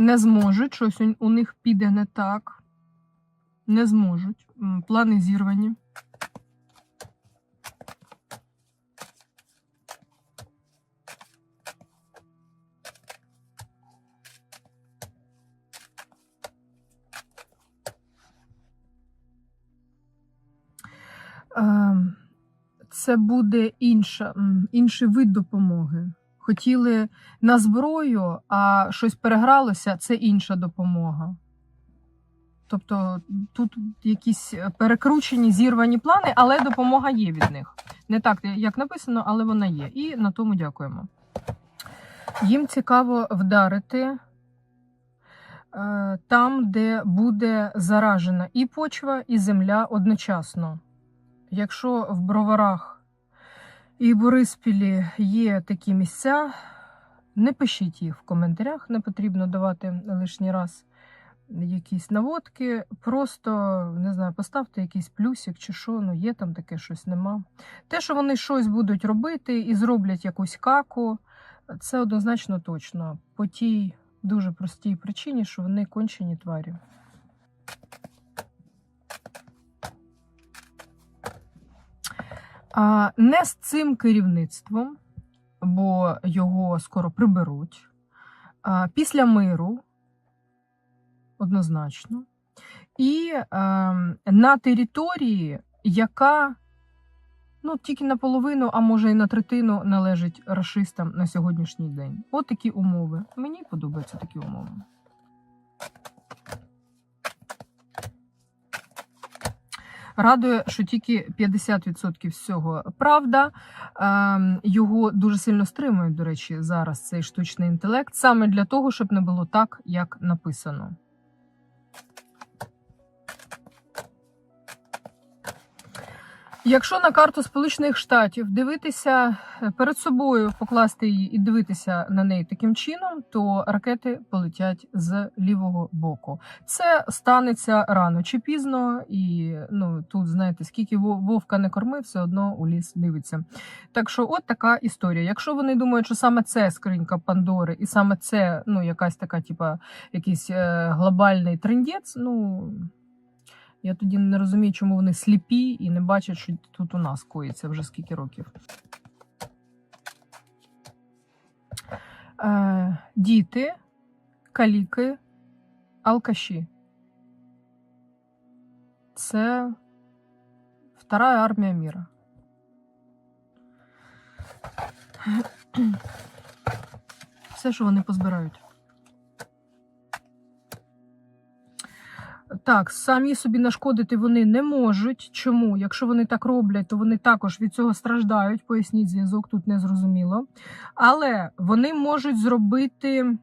не зможуть, щось у- них піде не так. Не зможуть. Плани зірвані. Ем, Це буде інша, інший вид допомоги. Хотіли на зброю, а щось перегралося, це інша допомога. Тобто тут якісь перекручені, зірвані плани, але допомога є від них. Не так, як написано, але вона є. І на тому дякуємо. Їм цікаво вдарити е, там, де буде заражена і почва, і земля одночасно. Якщо в броварах і Бориспілі є такі місця, не пишіть їх в коментарях, не потрібно давати лишній раз якісь наводки. Просто не знаю, поставте якийсь плюсик чи що, ну є там таке щось нема. Те, що вони щось будуть робити і зроблять якусь каку, це однозначно точно. По тій дуже простій причині, що вони кончені тварі. Не з цим керівництвом, бо його скоро приберуть. Після миру, однозначно. І е, на території, яка ну, тільки наполовину, а може і на третину належить рашистам на сьогоднішній день. От такі умови. Мені подобаються такі умови. Радує, що тільки 50% всього правда. Ем, Його дуже сильно стримують, до речі, зараз цей штучний інтелект, саме для того, щоб не було так, як написано. Якщо на карту Сполучених Штатів дивитися е, перед собою, покласти її і дивитися на неї таким чином, то ракети полетять з лівого боку. Це станеться рано чи пізно, і ну тут знаєте, скільки вовка не кормив, все одно у ліс дивиться. Так що, от така історія. Якщо вони думають, що саме це скринька Пандори, і саме це ну якась така, типа, якийсь е, глобальний трендець, ну. Я тоді не розумію, чому вони сліпі і не бачать, що тут у нас коїться вже скільки років. Е, діти, каліки, алкаші. Це вторая армія міра. Все, що вони позбирають. Так, самі собі нашкодити вони не можуть. Чому? Якщо вони так роблять, то вони також від цього страждають. Поясніть зв'язок, тут не зрозуміло. Але вони можуть зробити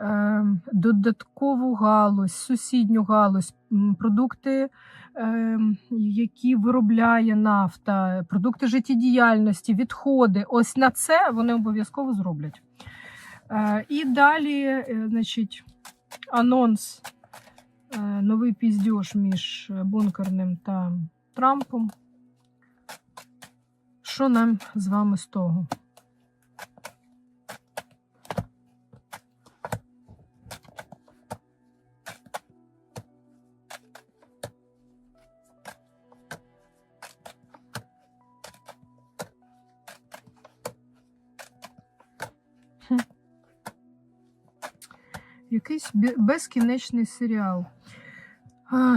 е, додаткову галузь, сусідню галузь, продукти, е, які виробляє нафта, продукти життєдіяльності, відходи. Ось на це вони обов'язково зроблять. Е, і далі, е, значить, анонс. Е, новий піздьош між бункерним та Трампом. Що нам з вами з того? Якийсь безкінечний серіал.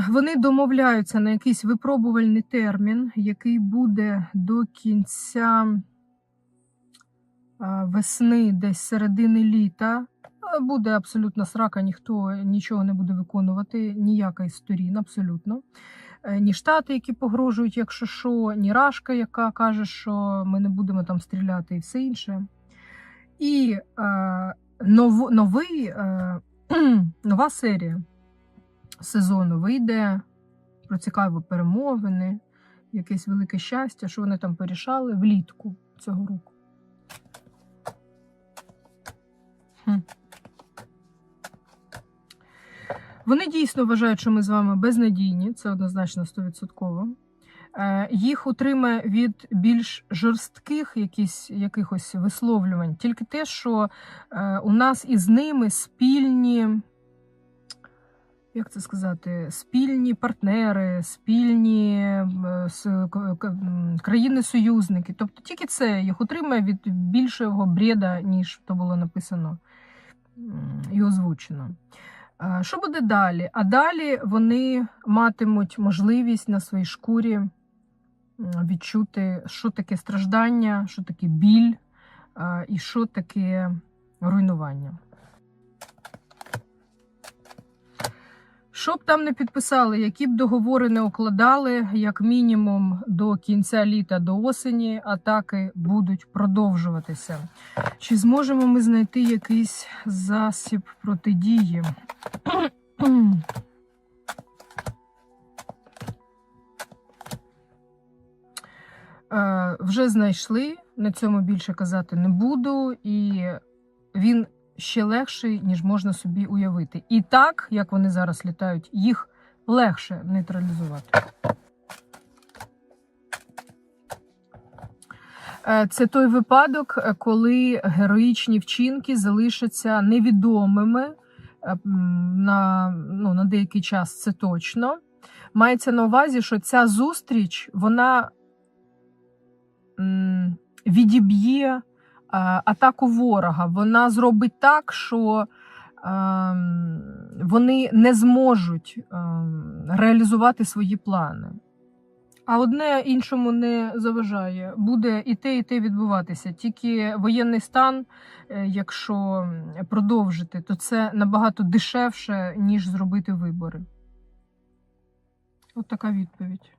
Вони домовляються на якийсь випробувальний термін, який буде до кінця весни, десь середини літа. Буде абсолютно срака, ніхто нічого не буде виконувати, ніяка із сторін, абсолютно. Е, Ні штати, які погрожують, якщо що, ні Рашка, яка каже, що ми не будемо там стріляти, і все інше. І е, нов, новий, е, нова серія сезону вийде про цікаві перемовини, якесь велике щастя, що вони там порішали влітку цього року. Вони дійсно вважають, що ми з вами безнадійні, це однозначно 100%. Е, Їх утримає від більш жорстких якісь, якихось висловлювань. Тільки те, що е, у нас із ними спільні, як це сказати, спільні партнери, спільні е, країни-союзники. Тобто тільки це їх утримає від більшого бреда, ніж то було написано і озвучено. Що буде далі? А далі вони матимуть можливість на своїй шкурі відчути, що таке страждання, що таке біль і що таке руйнування. Що б там не підписали, які б договори не укладали, як мінімум до кінця літа, до осені, атаки будуть продовжуватися. Чи зможемо ми знайти якийсь засіб протидії? Е, Вже знайшли, на цьому більше казати не буду, і він ще легший, ніж можна собі уявити. І так, як вони зараз літають, їх легше нейтралізувати. Е, Це той випадок, е, коли героїчні вчинки залишаться невідомими е, на, ну, на деякий час, це точно. Мається на увазі, що ця зустріч вона відіб'є атаку ворога. Вона зробить так, що ем, вони не зможуть ем, реалізувати свої плани. А одне іншому не заважає. Буде і те, і те відбуватися. Тільки воєнний стан, е, якщо продовжити, то це набагато дешевше, ніж зробити вибори. От така відповідь.